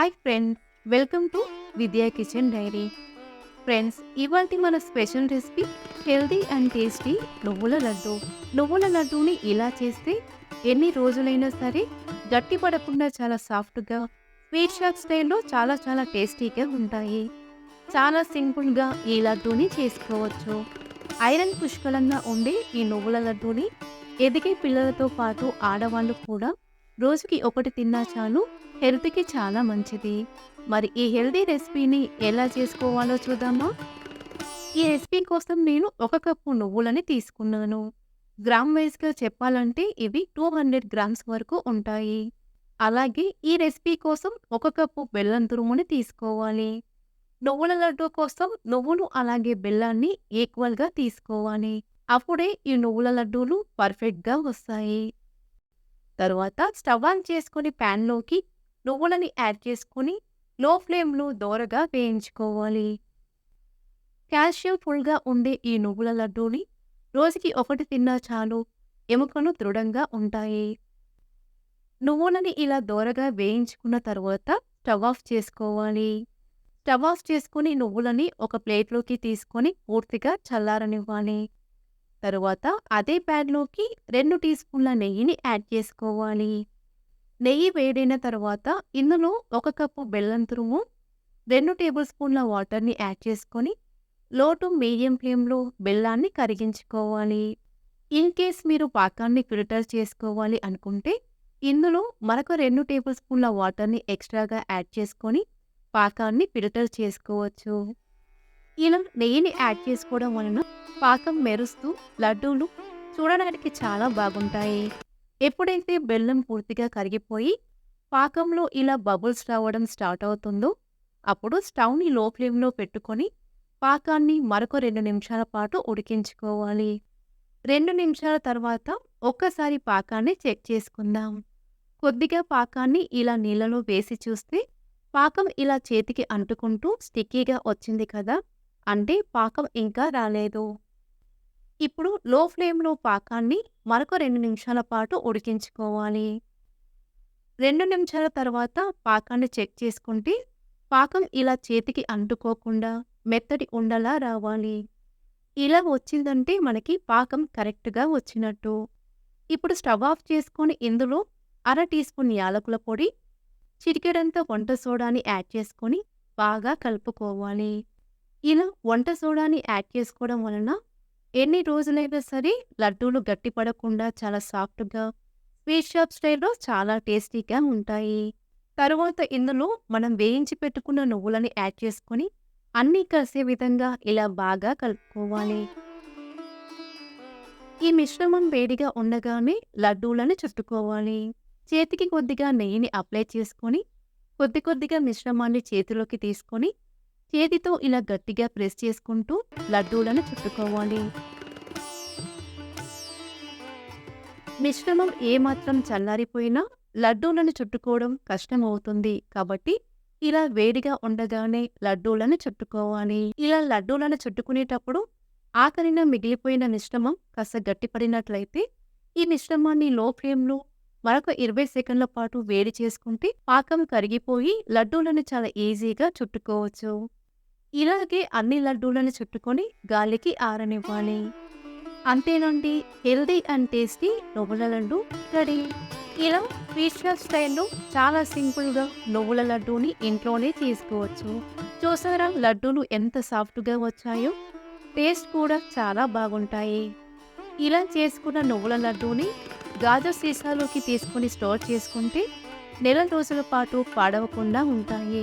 Hi friends welcome to Vidya kitchen diary friends ఇవాళ మన special recipe healthy and tasty నువ్వుల లడ్డు. నువ్వుల లడ్డూని ఇలా చేస్తే ఎన్ని రోజులైనా సరే గట్టి పడకుండా చాలా సాఫ్ట్గా స్వీట్ షాప్ స్టైల్లో చాలా చాలా టేస్టీగా ఉంటాయి. చాలా సింపుల్గా ఈ లడ్డూని చేసుకోవచ్చు. ఐరన్ పుష్కలంగా ఉండే ఈ నువ్వుల లడ్డూని ఎదిగే పిల్లలతో పాటు ఆడవాళ్ళు కూడా రోజుకి ఒకటి తిన్నా చాలు హెల్త్కి చాలా మంచిది. మరి ఈ హెల్దీ రెసిపీని ఎలా చేసుకోవాలో చూద్దామా? ఈ రెసిపీ కోసం నేను ఒక కప్పు నువ్వులని తీసుకున్నాను. గ్రామ్ వైజ్గా చెప్పాలంటే ఇవి టూ హండ్రెడ్ గ్రామ్స్ వరకు ఉంటాయి. అలాగే ఈ రెసిపీ కోసం ఒక కప్పు బెల్లం తురుముని తీసుకోవాలి. నువ్వుల లడ్డు కోసం నువ్వులు అలాగే బెల్లాన్ని ఈక్వల్గా తీసుకోవాలి. అప్పుడే ఈ నువ్వుల లడ్డూలు పర్ఫెక్ట్గా వస్తాయి. తరువాత స్టవ్ ఆన్ చేసుకుని ప్యాన్లోకి నువ్వులని యాడ్ చేసుకుని లో ఫ్లేమ్లో దోరగా వేయించుకోవాలి. కాల్షియం ఫుల్గా ఉండే ఈ నువ్వుల లడ్డూని రోజుకి ఒకటి తిన్నా చాలు ఎముకలు దృఢంగా ఉంటాయి. నువ్వులని ఇలా దోరగా వేయించుకున్న తర్వాత స్టవ్ ఆఫ్ చేసుకోవాలి. స్టవ్ ఆఫ్ చేసుకుని నువ్వులని ఒక ప్లేట్లోకి తీసుకొని పూర్తిగా చల్లారనివ్వాలి. తరువాత అదే ప్యాన్లోకి రెండు టీ స్పూన్ల నెయ్యిని యాడ్ చేసుకోవాలి. నెయ్యి వేడైన తర్వాత ఇందులో ఒక కప్పు బెల్లం తురుము రెండు టేబుల్ స్పూన్ల వాటర్ని యాడ్ చేసుకొని లో టు మీడియం ఫ్లేమ్లో బెల్లాన్ని కరిగించుకోవాలి. ఇన్ కేస్ మీరు పాకాన్ని ఫిల్టర్ చేసుకోవాలి అనుకుంటే ఇందులో మరొక రెండు టేబుల్ స్పూన్ల వాటర్ని ఎక్స్ట్రాగా యాడ్ చేసుకొని పాకాన్ని ఫిల్టర్ చేసుకోవచ్చు. ఇలా నెయ్యిని యాడ్ చేసుకోవడం వలన పాకం మెరుస్తూ లడ్డూలు చూడడానికి చాలా బాగుంటాయి. ఎప్పుడైతే బెల్లం పూర్తిగా కరిగిపోయి పాకంలో ఇలా బబుల్స్ రావడం స్టార్ట్ అవుతుందో అప్పుడు స్టవ్ని లో ఫ్లేమ్లో పెట్టుకొని పాకాన్ని మరొక రెండు నిమిషాల పాటు ఉడికించుకోవాలి. రెండు నిమిషాల తర్వాత ఒక్కసారి పాకాన్ని చెక్ చేసుకుందాం. కొద్దిగా పాకాన్ని ఇలా నీళ్ళలో వేసి చూస్తే పాకం ఇలా చేతికి అంటుకుంటూ స్టిక్కీగా వచ్చింది కదా అంటే పాకం ఇంకా రాలేదు. ఇప్పుడు లో ఫ్లేమ్లో పాకాన్ని మరొక రెండు నిమిషాల పాటు ఉడికించుకోవాలి. రెండు నిమిషాల తర్వాత పాకాన్ని చెక్ చేసుకుంటే పాకం ఇలా చేతికి అంటుకోకుండా మెత్తటి ఉండలా రావాలి. ఇలా వచ్చిందంటే మనకి పాకం కరెక్ట్గా వచ్చినట్టు. ఇప్పుడు స్టవ్ ఆఫ్ చేసుకొని ఇందులో అర టీ స్పూన్ యాలకుల పొడి చిటికెడంత వంట సోడాని యాడ్ చేసుకొని బాగా కలుపుకోవాలి. ఇలా వంట సోడాని యాడ్ చేసుకోవడం వలన ఎన్ని రోజులైనా సరే లడ్డూలు గట్టిపడకుండా చాలా సాఫ్ట్గా స్వీట్ షాప్ స్టైల్లో చాలా టేస్టీగా ఉంటాయి. తరువాత ఇందులో మనం వేయించి పెట్టుకున్న నువ్వులని యాడ్ చేసుకొని అన్నీ కలిసే విధంగా ఇలా బాగా కలుపుకోవాలి. ఈ మిశ్రమం వేడిగా ఉండగానే లడ్డూలను చుట్టుకోవాలి. చేతికి కొద్దిగా నెయ్యిని అప్లై చేసుకొని కొద్ది కొద్దిగా మిశ్రమాన్ని చేతిలోకి తీసుకొని చేతితో ఇలా గట్టిగా ప్రెస్ చేసుకుంటూ లడ్డూలను చుట్టుకోవాలి. మిశ్రమం ఏమాత్రం చల్లారిపోయినా లడ్డూలను చుట్టుకోవడం కష్టం అవుతుంది కాబట్టి ఇలా వేడిగా ఉండగానే లడ్డూలను చుట్టుకోవాలి. ఇలా లడ్డూలను చుట్టుకునేటప్పుడు ఆఖరిన మిగిలిపోయిన మిశ్రమం కాస్త గట్టిపడినట్లయితే ఈ మిశ్రమాన్ని లో ఫ్లేమ్లో మరొక ఇరవై సెకండ్ల పాటు వేడి చేసుకుంటే పాకం కరిగిపోయి లడ్డూలను చాలా ఈజీగా చుట్టుకోవచ్చు. ఇలాగే అన్ని లడ్డూలను చుట్టుకొని గాలికి ఆరనివ్వాలి. అంతేనండి హెల్దీ అండ్ టేస్టీ నువ్వుల లడ్డు రెడీ. ఇలా ఫీచర్ స్టైల్లో చాలా సింపుల్గా నువ్వుల లడ్డూని ఇంట్లోనే చేసుకోవచ్చు. చూసారా లడ్డూలు ఎంత సాఫ్ట్గా వచ్చాయో? టేస్ట్ కూడా చాలా బాగుంటాయి. ఇలా చేసుకున్న నువ్వుల లడ్డూని గాజు సీసాలోకి తీసుకొని స్టోర్ చేసుకుంటే నెల రోజుల పాటు పాడవకుండా ఉంటాయి.